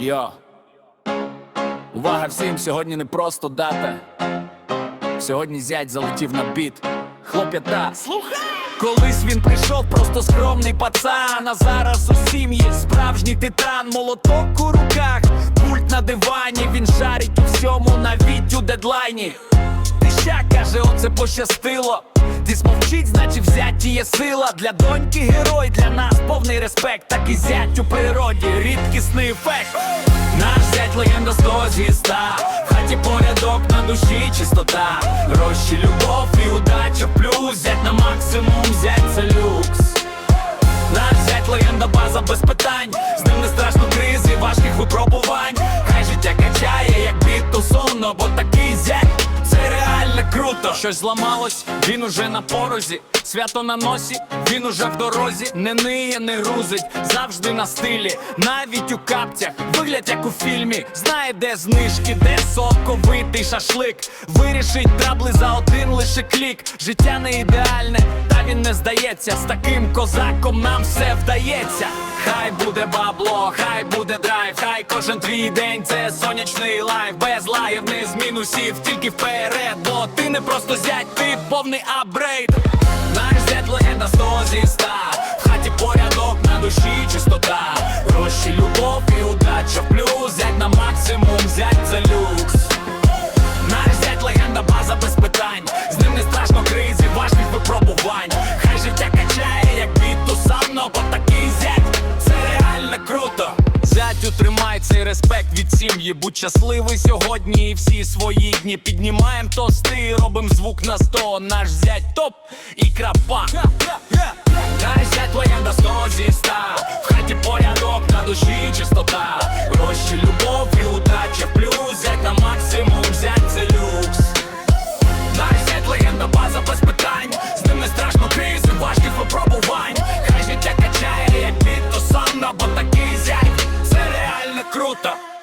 Йо. Увага всім, сьогодні не просто дата. Сьогодні зять залетів на біт. Хлоп'ята, слухай! Колись він прийшов, просто скромний пацан, а зараз у сім'ї справжній титан, молоток у руках, пульт на дивані, він шарить у всьому, навіть у дедлайні. Ти ща каже, оце пощастило. Ти смовчить, значить взяті є сила. Для доньки герой, для нас повний респект, так і зять у природі, рідкісний ефект. Наш зять легенда сто зі ста В хаті порядок на душі чистота. Гроші, любов і удача плюс. Зять на максимум, зять це люкс. Наш зять легенда база без питань. З ним не страшно кризи, важких випробувань. Хай життя качає, як біт, то сонно, бо круто. Щось зламалось, він уже на порозі. Свято на носі, він уже в дорозі, не ниє, не грузить, завжди на стилі, навіть у капцях, вигляд як у фільмі, знає, де знижки, де соковитий шашлик. Вирішить трабли за один лише клік. Життя не ідеальне, та він не здається. З таким козаком нам все вдається. Хай буде бабло, хай буде драйв, хай кожен твій день це сонячний лайф, без лаїв, не з мінусів, тільки вперед, бо ти не просто зять, ти повний апгрейд. Наш зять легенда сто зі ста. В хаті порядок на душі чистота. Гроші, любов і удача в плюс. Зять на максимум, зять це люкс. Наш зять легенда база без питань. З ним не страшно кризи, важких випробувань. Хай життя качає, як біт ту савно Бо такий цей респект від сім'ї. Будь щасливий сьогодні. І всі свої дні Піднімаєм тости, робим звук на сто. Наш зять топ і крапа. Наш зять до сто зі ста круто!